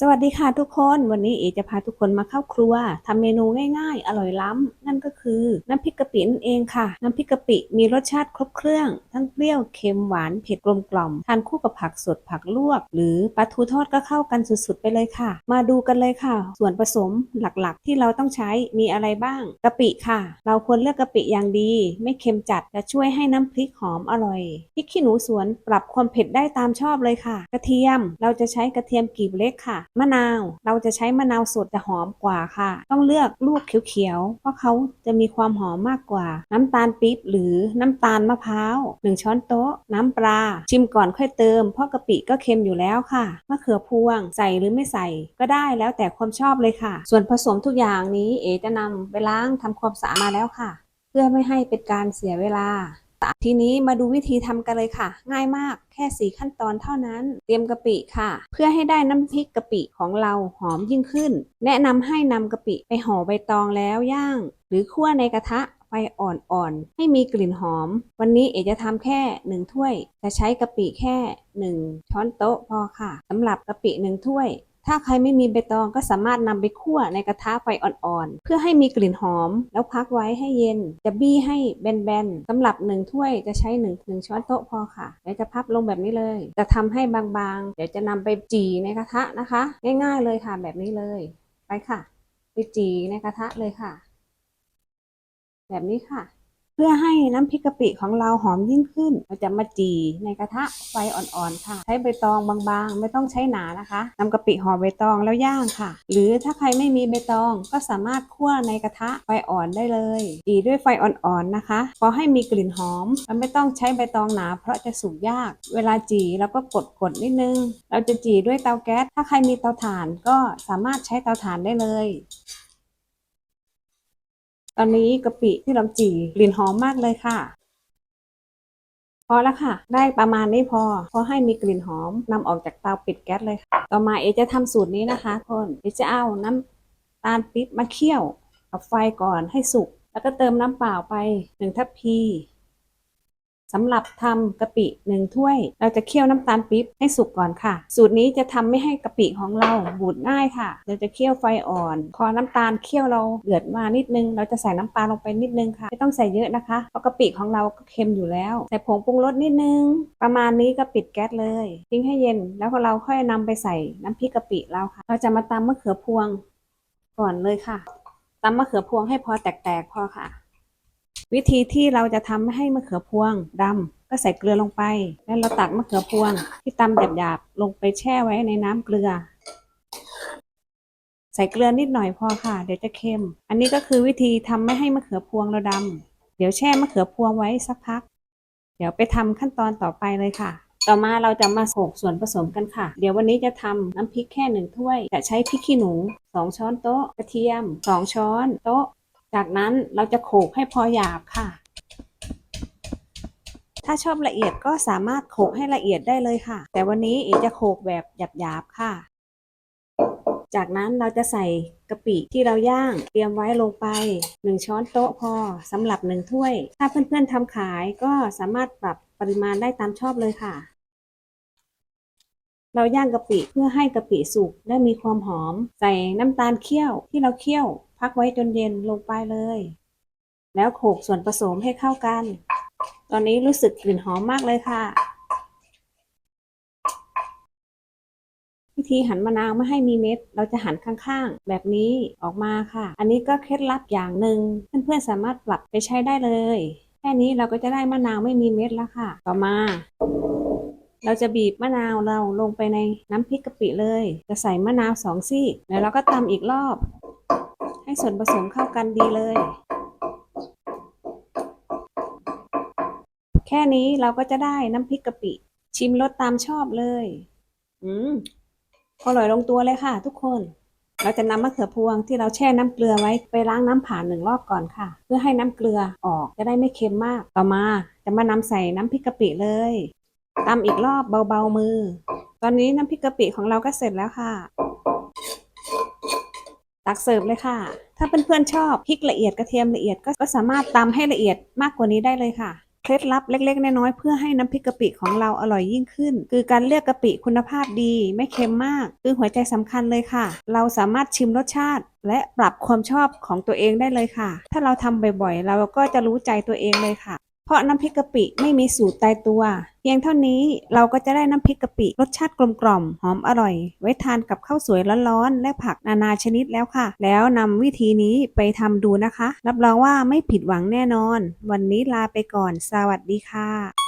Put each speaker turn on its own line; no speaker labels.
สวัสดีค่ะทุกคนวันนี้เอจะพาทุกคนมาเข้าครัวทำเมนูง่ายๆ อร่อยล้ำนั่นก็คือน้ำพริกกะปินั่นเองค่ะ น้ำพริกกะปิมีรสชาติครบเครื่อง ทั้งเปรี้ยวเค็มหวานเผ็ดกลมกล่อมทานคู่กับผักสดผักลวก หรือปลาทูทอดก็เข้ากันสุดๆไปเลยค่ะ มาดูกันเลยค่ะ ส่วนผสมหลักๆ ที่เราต้องใช้มีอะไรบ้างกะปิค่ะ เราควรเลือกกะปิอย่างดี ไม่เค็มจัดจะช่วยให้น้ำพริกหอมอร่อยพริกขี้หนูสวนปรับความเผ็ดได้ตามชอบเลยค่ะ กระเทียมเราจะใช้กระเทียมกลีบเล็กค่ะมะนาวเราจะใช้มะนาวสดจะหอมกว่าค่ะ ต้องเลือกลูกเขียวๆเพราะเขาจะมีความหอมมากกว่า น้ำตาลปี๊บหรือน้ำตาลมะพร้าว1ช้อนโต๊ะ น้ำปลา ชิมก่อนค่อยเติม เพราะกะปิก็เค็มอยู่แล้วค่ะมะเขือพวงใส่หรือไม่ใส่ก็ได้แล้วแต่ความชอบเลยค่ะ ส่วนผสมทุกอย่างนี้เอจะนำไปล้างทำความสะอาดมาแล้วค่ะ เพื่อไม่ให้เป็นการเสียเวลา ทีนี้มาดูวิธีทำกันเลยค่ะ ง่ายมากแค่ 4 ขั้นตอนเท่านั้น เตรียมกะปิค่ะ เพื่อให้ได้น้ำพริกกะปิของเราหอมยิ่งขึ้น แนะนำให้นำกะปิไปห่อใบตองแล้วย่าง หรือคั่วในกระทะไฟอ่อนๆ ให้มีกลิ่นหอม วันนี้เอจะทำแค่ 1 ถ้วย จะใช้กะปิแค่ 1 ช้อนโต๊ะพอค่ะสำหรับกะปิ 1 ถ้วย ถ้าใครไม่มีใบตองก็สามารถนำไปคั่วในกระทะไฟอ่อนๆ เพื่อให้มีกลิ่นหอม แล้วพักไว้ให้เย็น จะบี้ให้แบนๆสำหรับ 1 ถ้วยจะใช้1 1ช้อนโต๊ะพอค่ะเดี๋ยวจะพับลงแบบนี้เลย จะทำให้บางๆ เดี๋ยวจะนำไปจีในกระทะนะคะ ง่ายๆเลยค่ะแบบนี้เลย ไปค่ะ ไปจีในกระทะเลยค่ะ แบบนี้ค่ะ พื่อให้น้ำพริกกะปิของเราหอมยิ่งขึ้น เราจะมาจีในกระทะไฟอ่อนๆค่ะ ใช้ใบตองบางๆ ไม่ต้องใช้หนานะคะนำกะปิห่อใบตองแล้วย่างค่ะ หรือถ้าใครไม่มีใบตองก็สามารถคั่วในกระทะไฟอ่อนได้เลย จีด้วยไฟอ่อนๆนะคะพอให้มีกลิ่นหอมเราไม่ต้องใช้ใบตองหนา เพราะจะสุกยาก เวลาจีเราก็กดๆนิดนึง เราจะจีด้วยเตาแก๊สถ้าใครมีเตาถ่านก็สามารถใช้เตาถ่านได้เลย ตอนนี้กะปิที่เราจี่กลิ่นหอมมากเลยค่ะ พอแล้วค่ะ ได้ประมาณนี้พอ พอให้มีกลิ่นหอมนำออกจากเตาปิดแก๊สเลยค่ะ ต่อมาเอจะทำสูตรนี้นะคะทุกคนเอจะเอาน้ำตาลปี๊บมาเคี่ยวกับไฟก่อนให้สุก แล้วก็เติมน้ำเปล่าไปหนึ่งทัพพี สำหรับทำกะปิหนึ่งถ้วย เราจะเคี่ยวน้ำตาลปี๊บให้สุกก่อนค่ะ สูตรนี้จะทำไม่ให้กะปิของเราบูดง่ายค่ะ เราจะเคี่ยวไฟอ่อน พอน้ำตาลเคี่ยวเราเดือดมานิดนึง เราจะใส่น้ำปลาลงไปนิดนึงค่ะ ไม่ต้องใส่เยอะนะคะเพราะกะปิของเราก็เค็มอยู่แล้ว ใส่ผงปรุงรสนิดนึง ประมาณนี้ก็ปิดแก๊สเลย ทิ้งให้เย็น แล้วเราค่อยนำไปใส่น้ำพริกกะปิเราค่ะ เราจะมาตำมะเขือพวงก่อนเลยค่ะตำมะเขือพวงให้พอแตกๆพอค่ะ วิธีที่เราจะทำให้มะเขือพวงดำก็ใส่เกลือลงไป แล้วเราตักมะเขือพวงที่ตำหยาบๆลงไปแช่ไว้ในน้ำเกลือ ใส่เกลือนิดหน่อยพอค่ะ เดี๋ยวจะเค็ม อันนี้ก็คือวิธีทำไม่ให้มะเขือพวงเราดำเดี๋ยวแช่มะเขือพวงไว้สักพัก เดี๋ยวไปทำขั้นตอนต่อไปเลยค่ะต่อมาเราจะมาโขกส่วนผสมกันค่ะ เดี๋ยววันนี้จะทำน้ำพริกแค่หนึ่งถ้วย จะใช้พริกขี้หนูสองช้อนโต๊ะ กระเทียมสองช้อนโต๊ะ จากนั้นเราจะโขลกให้พอหยาบค่ะ ถ้าชอบละเอียดก็สามารถโขลกให้ละเอียดได้เลยค่ะ แต่วันนี้เอจะโขลกแบบหยาบๆค่ะ จากนั้นเราจะใส่กะปิที่เราย่างเตรียมไว้ลงไป 1 ช้อนโต๊ะพอสำหรับ 1 ถ้วย ถ้าเพื่อนๆทำขายก็สามารถปรับปริมาณได้ตามชอบเลยค่ะ เราย่างกะปิเพื่อให้กะปิสุกและมีความหอม ใส่น้ำตาลเคี่ยวที่เราเคี่ยว พักไว้จนเย็นลงไปเลย แล้วโขลกส่วนผสมให้เข้ากัน ตอนนี้รู้สึกกลิ่นหอมมากเลยค่ะ วิธีหั่นมะนาวไม่ให้มีเม็ด เราจะหั่นข้างๆ แบบนี้ออกมาค่ะ อันนี้ก็เคล็ดลับอย่างหนึ่งเพื่อนๆสามารถปรับไปใช้ได้เลย แค่นี้เราก็จะได้มะนาวไม่มีเม็ดแล้วค่ะ ต่อมาเราจะบีบมะนาวเราลงไปในน้ำพริกกะปิเลย จะใส่มะนาวสองซี่ แล้วเราก็ตำอีกรอบ ส่วนผสมเข้ากันดีเลย แค่นี้เราก็จะได้น้ำพริกกะปิ ชิมรสตามชอบเลย อืมอร่อยลงตัวเลยค่ะ ทุกคน เราจะนำมะเขือพวงที่เราแช่น้ำเกลือไว้ไปล้างน้ำผ่านหนึ่งรอบก่อนค่ะ เพื่อให้น้ำเกลือออกจะได้ไม่เค็มมาก ต่อมาจะมานำใส่น้ำพริกกะปิเลยตำอีกรอบเบาๆมือ ตอนนี้น้ำพริกกะปิของเราก็เสร็จแล้วค่ะ ตักเสิร์ฟเลยค่ะ ถ้าเพื่อนๆชอบพริกละเอียดกระเทียมละเอียดก็ก็สามารถตำให้ละเอียดมากกว่านี้ได้เลยค่ะเคล็ดลับเล็กๆ น้อยๆเพื่อให้น้ำพริกกะปิของเราอร่อยยิ่งขึ้น คือการเลือกกะปิคุณภาพดี ไม่เค็มมาก คือหัวใจสำคัญเลยค่ะ เราสามารถชิมรสชาติ และปรับความชอบของตัวเองได้เลยค่ะ ถ้าเราทำบ่อยๆ เราก็จะรู้ใจตัวเองเลยค่ะ เพราะน้ำพริกกะปิไม่มีสูตรตายตัว เพียงเท่านี้เราก็จะได้น้ำพริกกะปิรสชาติกลมกล่อมหอมอร่อย ไว้ทานกับข้าวสวยร้อนๆและผักนานาชนิดแล้วค่ะ แล้วนำวิธีนี้ไปทำดูนะคะ รับรองว่าไม่ผิดหวังแน่นอน วันนี้ลาไปก่อน สวัสดีค่ะ